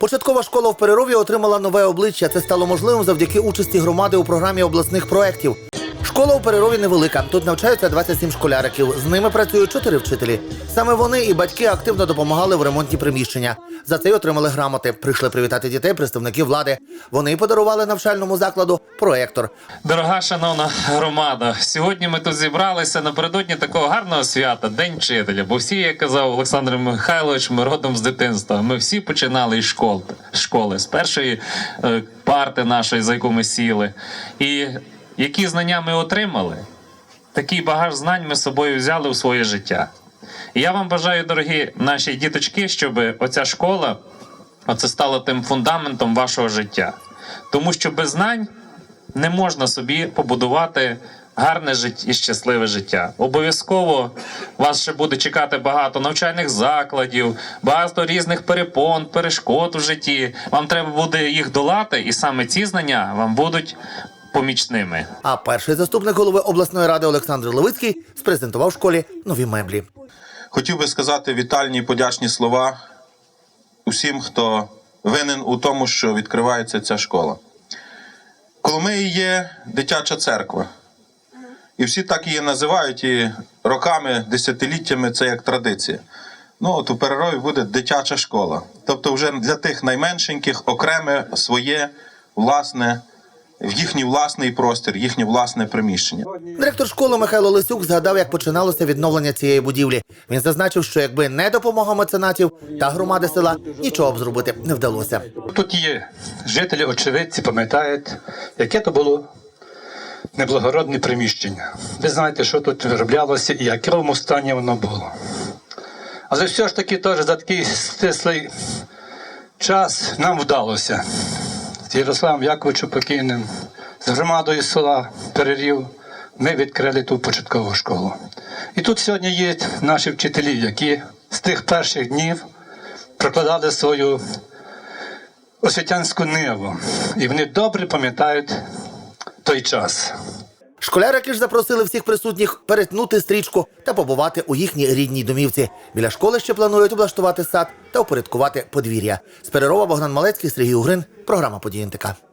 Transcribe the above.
Початкова школа в Перерові отримала нове обличчя. Це стало можливим завдяки участі громади у програмі обласних проєктів. Школа у Перерові невелика. Тут навчаються 27 школяриків. З ними працюють чотири вчителі. Саме вони і батьки активно допомагали в ремонті приміщення. За це й отримали грамоти. Прийшли привітати дітей представники влади. Вони подарували навчальному закладу проєктор. Дорога шановна громада, сьогодні ми тут зібралися напередодні такого гарного свята, День вчителя. Бо всі, як казав Олександр Михайлович, ми родом з дитинства. Ми всі починали із школи з першої е, парти нашої, за яку ми сіли. І які знання ми отримали, такий багаж знань ми з собою взяли у своє життя. І я вам бажаю, дорогі наші діточки, щоб оця школа оце стала тим фундаментом вашого життя. Тому що без знань не можна собі побудувати гарне життя і щасливе життя. Обов'язково вас ще буде чекати багато навчальних закладів, багато різних перепон, перешкод у житті. Вам треба буде їх долати, і саме ці знання вам будуть помічними. А перший заступник голови обласної ради Олександр Левицький спрезентував школі нові меблі. Хотів би сказати вітальні і подячні слова усім, хто винен у тому, що відкривається ця школа. Коломиї є дитяча церква. І всі так її називають, і роками, десятиліттями це як традиція. Ну, от у перерові буде дитяча школа. Тобто, вже для тих найменшеньких окреме своє власне, в їхній власний простір, їхнє власне приміщення. Директор школи Михайло Лисюк згадав, як починалося відновлення цієї будівлі. Він зазначив, що якби не допомога меценатів та громади села, нічого б зробити не вдалося. Тут є жителі, очевидці, пам'ятають, яке то було неблагородне приміщення. Ви знаєте, що тут вироблялося і в якому стані воно було. Але все ж таки теж за такий стислий час нам вдалося з Ярославом Яковичем Покійним, з громадою села Перерів. Ми відкрили ту початкову школу. І тут сьогодні є наші вчителі, які з тих перших днів прокладали свою освітянську ниву. І вони добре пам'ятають той час. Школярики ж запросили всіх присутніх перетнути стрічку та побувати у їхній рідній домівці. Біля школи ще планують облаштувати сад та упорядкувати подвір'я. З Перерова Богдан Малецький, Сергій Угрин. Програма «Події НТК».